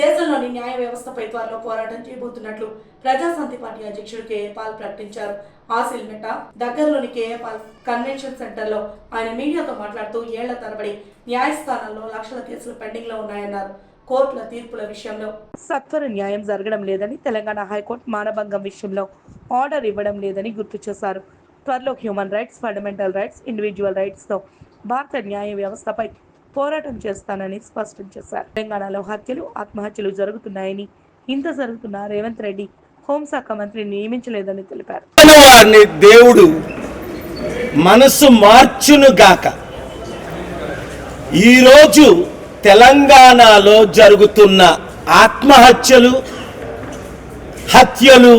దేశంలోని న్యాయ వ్యవస్థపై త్వరలో పోరాటం చేయబోతున్నట్లు ప్రజాశాంతి పార్టీ అధ్యక్షుడు కేఏ పాల్ ప్రకటించారు. ఆసిల్మెట దగ్గరలోని కేఏ పాల్ కన్వెన్షన్ సెంటర్లో ఆయన మీడియాతో మాట్లాడుతూ ఏళ్ళ తరబడి న్యాయస్థానాల్లో లక్షల కేసులు పెండింగ్లో ఉన్నాయన్నారు. కోర్టుల తీర్పుల విషయంలో సత్వర న్యాయం జరగడం లేదని తెలంగాణ హైకోర్టు మానభంగం విషయంలో ఆర్డర్ ఇవ్వడం లేదని గుర్తు చేశారు. త్వరలో human rights fundamental rights individual రైట్స్తో భారత న్యాయ వ్యవస్థపై పోరాటం చేస్తానని స్పష్టం చేశారు. తెలంగాణలో హత్యలు ఆత్మహత్యలు జరుగుతున్నాయని ఇంత జరుగుతున్న రేవంత్ రెడ్డి హోంశాఖ మంత్రి నియమించలేదని తెలిపారు. దేవుడు మనసు మార్చును గాక. ఈరోజు తెలంగాణలో జరుగుతున్న ఆత్మహత్యలు హత్యలు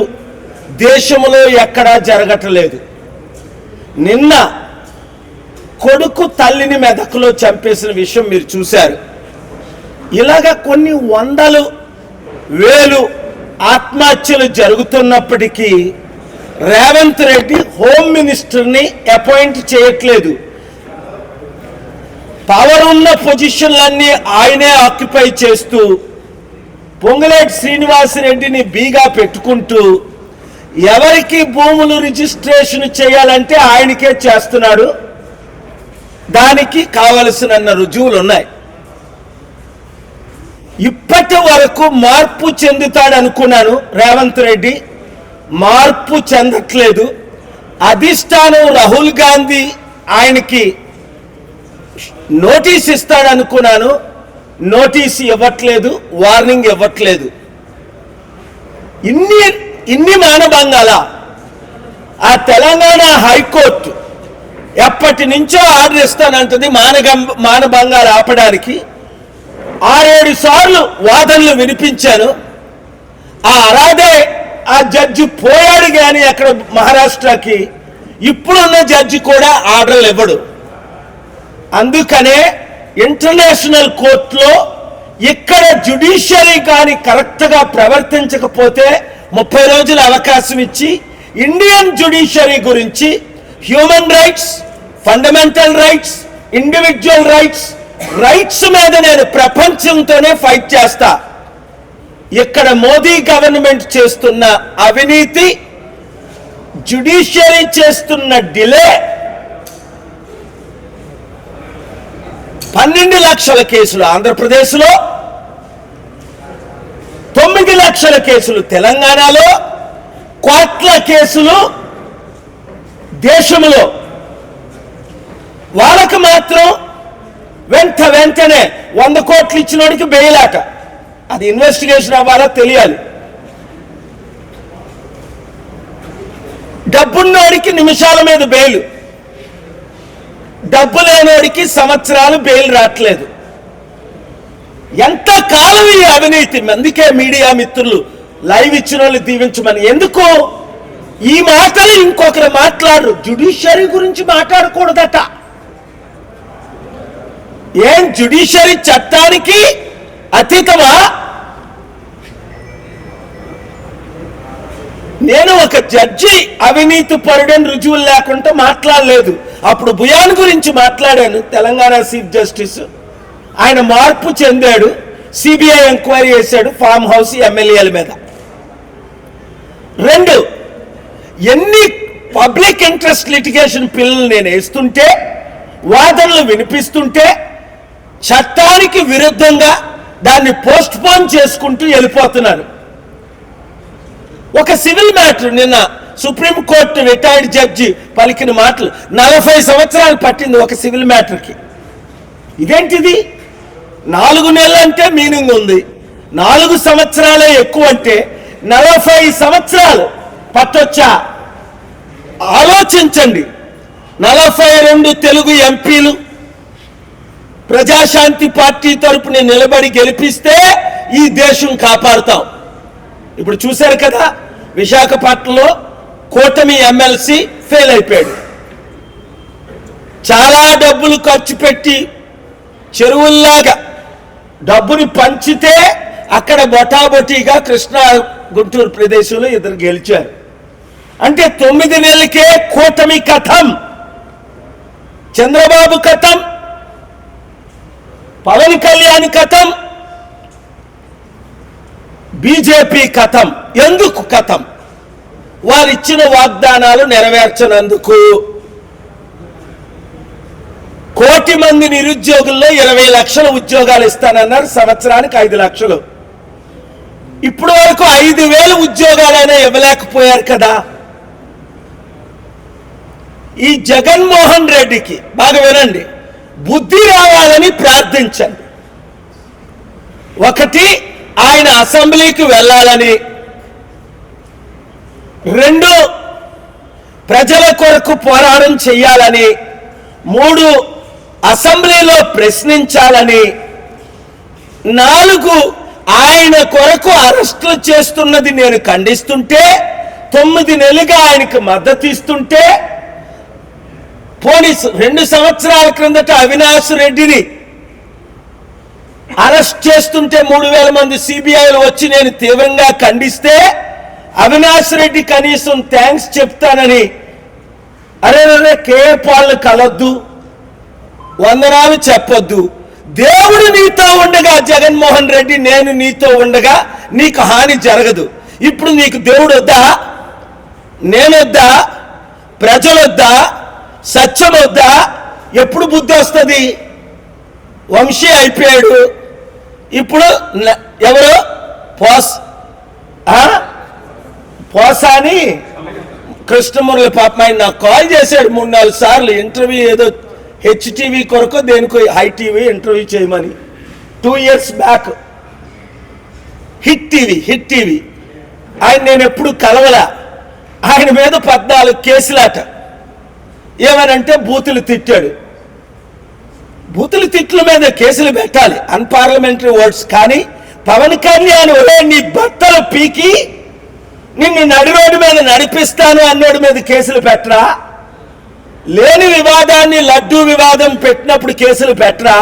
దేశంలో ఎక్కడా జరగట్లేదు. నిన్న కొడుకు తల్లిని మెదకులో చంపేసిన విషయం మీరు చూశారు. ఇలాగ కొన్ని వందలు వేలు ఆత్మహత్యలు జరుగుతున్నప్పటికీ రేవంత్ రెడ్డి హోమ్ మినిస్టర్ని అపాయింట్ చేయట్లేదు. పవర్ ఉన్న పొజిషన్లన్నీ ఆయనే ఆక్యుపై చేస్తూ పొంగులేటి శ్రీనివాసరెడ్డిని బీగా పెట్టుకుంటూ ఎవరికి భూములు రిజిస్ట్రేషన్ చేయాలంటే ఆయనకే చేస్తున్నాడు? దానికి కావలసిన రుజువులు ఉన్నాయి ఇప్పటి వరకు మార్పు చెందుతాడు అనుకున్నాను రేవంత్ రెడ్డి. మార్పు చెందట్లేదు. అధిష్టానం రాహుల్ గాంధీ ఆయనకి నోటీస్ ఇస్తాడు అనుకున్నాను నోటీస్ ఇవ్వట్లేదు వార్నింగ్ ఇవ్వట్లేదు. ఇన్ని ఇన్ని మానభంగాల ఆ తెలంగాణ హైకోర్టు ఎప్పటి నుంచో ఆర్డర్ ఇస్తానంటుంది మానగం మానభంగాలు ఆపడానికి. ఆరేడు సార్లు వాదనలు వినిపించాను. ఆ అలాగే ఆ జడ్జి పోయాడు కానీ అక్కడ మహారాష్ట్రకి. ఇప్పుడున్న జడ్జి కూడా ఆర్డర్లు ఇవ్వడు. అందుకనే ఇంటర్నేషనల్ కోర్టులో ఇక్కడ జుడిషియరీ కానీ కరెక్ట్గా ప్రవర్తించకపోతే ముప్పై రోజుల అవకాశం ఇచ్చి ఇండియన్ జుడిషియరీ గురించి human rights fundamental rights individual rights rights మీద నేను ప్రపంచంతోనే ఫైట్ చేస్తా. ఇక్కడ మోదీ గవర్నమెంట్ చేస్తున్న అవినీతి జుడిషియరీ చేస్తున్న డిలే పన్నెండు లక్షల కేసులు ఆంధ్రప్రదేశ్లో తొమ్మిది లక్షల కేసులు తెలంగాణలో కోట్ల కేసులు దేశంలో వాళ్ళకు మాత్రం వెంట వెంటనే వంద కోట్లు ఇచ్చినోడికి బెయిలాట అది ఇన్వెస్టిగేషన్ అవ్వాలా తెలియాలి. డబ్బున్నోడికి నిమిషాల మీద బెయిల్ డబ్బు లేనోడికి సంవత్సరాలు బెయిల్ రావట్లేదు ఎంత కాలం ఈ అవినీతి? అందుకే మీడియా మిత్రులు లైవ్ ఇచ్చిన వాళ్ళు దీవించమని. ఎందుకు? ఈ మాటలు ఇంకొకరు మాట్లాడరు. జుడిషియరీ గురించి మాట్లాడకూడదట. ఏం జుడిషియరీ చట్టానికి అతీతమా? నేను ఒక జడ్జి అవినీతి పరుడని రుజువులు లేకుండా మాట్లాడలేదు. అప్పుడు భుయాన్ గురించి మాట్లాడాను తెలంగాణ చీఫ్ జస్టిస్. ఆయన మార్పు చెందాడు సిబిఐ ఎంక్వైరీ చేశాడు ఫామ్ హౌస్ ఎమ్మెల్యేల మీద. రెండు ఎన్ని పబ్లిక్ ఇంట్రెస్ట్ లిటిగేషన్ పిల్లలు నేను వేస్తుంటే వాదనలు వినిపిస్తుంటే చట్టానికి విరుద్ధంగా దాన్ని పోస్ట్ పోన్ చేసుకుంటూ వెళ్ళిపోతున్నారు ఒక సివిల్ మ్యాటర్ నిన్న సుప్రీంకోర్టు రిటైర్డ్ జడ్జి పలికిన మాటలు నలభై సంవత్సరాలు పట్టింది ఒక సివిల్ మ్యాటర్కి. ఇదేంటిది? నాలుగు నెలలు అంటే మీనింగ్ ఉంది. నాలుగు సంవత్సరాలే ఎక్కువ అంటే నలభై సంవత్సరాలు పట్టొచ్చా? ఆలోచించండి. నలభై రెండు తెలుగు ఎంపీలు ప్రజాశాంతి పార్టీ తరపున నిలబడి గెలిపిస్తే ఈ దేశం కాపాడుతాం. ఇప్పుడు చూశారు కదా విశాఖపట్నంలో కూటమి ఎమ్మెల్సీ ఫెయిల్ అయిపోయాడు. చాలా డబ్బులు ఖర్చు పెట్టి చెరువుల్లాగా డబ్బుని పంచితే అక్కడ బొటాబొటీగా కృష్ణా గుంటూరు ప్రదేశంలో ఇద్దరు గెలిచారు. అంటే తొమ్మిది నెలలకే కూటమి కథం. చంద్రబాబు కథం. పవన్ కళ్యాణ్ కథం. బీజేపీ కథం. ఎందుకు కథం? వారిచ్చిన వాగ్దానాలు నెరవేర్చనందుకు. కోటి మంది నిరుద్యోగుల్లో ఇరవై లక్షల ఉద్యోగాలు ఇస్తానన్నారు సంవత్సరానికి ఐదు లక్షలు. ఇప్పుడు వరకు ఐదు వేల ఉద్యోగాలైనా ఇవ్వలేకపోయారు కదా. ఈ జగన్మోహన్ రెడ్డికి బాగా వినండి. బుద్ధి రావాలని ప్రార్థించండి. ఒకటి ఆయన అసెంబ్లీకి వెళ్ళాలని. రెండు ప్రజల కొరకు పోరాటం చేయాలని. మూడు అసెంబ్లీలో ప్రశ్నించాలని. నాలుగు ఆయన కొరకు అరెస్టులు చేస్తున్నది నేను ఖండిస్తుంటే తొమ్మిది నెలలుగా ఆయనకు మద్దతు ఇస్తుంటే పోలీసు రెండు సంవత్సరాల క్రిందట అవినాష్ రెడ్డిని అరెస్ట్ చేస్తుంటే మూడు వేల మంది సిబిఐలు వచ్చి నేను తీవ్రంగా ఖండిస్తే అవినాష్ రెడ్డి కనీసం థ్యాంక్స్ చెప్తానని అరే అరే కేఆర్ పాళ్ళు కలొద్దు వందనాలు చెప్పొద్దు. దేవుడు నీతో ఉండగా జగన్మోహన్ రెడ్డి నేను నీతో ఉండగా నీకు హాని జరగదు. ఇప్పుడు నీకు దేవుడు వద్దా? నేనొద్దా? ప్రజలొద్దా? సత్యం వద్దా ఎప్పుడు బుద్ధి వస్తుంది? వంశీ అయిపోయాడు. ఇప్పుడు ఎవరు? పోస్ పోసా పోసాని? కృష్ణమురళి పాపం ఆయన నాకు కాల్ చేశాడు మూడు నాలుగు సార్లు. ఇంటర్వ్యూ ఏదో హెచ్టీవీ కొరకు దేనికో హై టీవీ ఇంటర్వ్యూ చేయమని. Two years back. Hit TV hit TV. ఆయన నేను ఎప్పుడు కలవలా? ఆయన మీద పద్నాలుగు కేసులాట. ఏమనంటే బూతులు తిట్టాడు. బూతులు తిట్ల మీద కేసులు పెట్టాలి. అన్పార్లమెంటరీ ఓట్స్ కానీ పవన్ కళ్యాణ్ ఒరే నీ బట్టలు పీకి నిన్ను నడి రోడ్డు మీద నడిపిస్తాను అన్నోడి మీద కేసులు పెట్టరా? లేని వివాదాన్ని లడ్డూ వివాదం పెట్టినప్పుడు కేసులు పెట్టరా?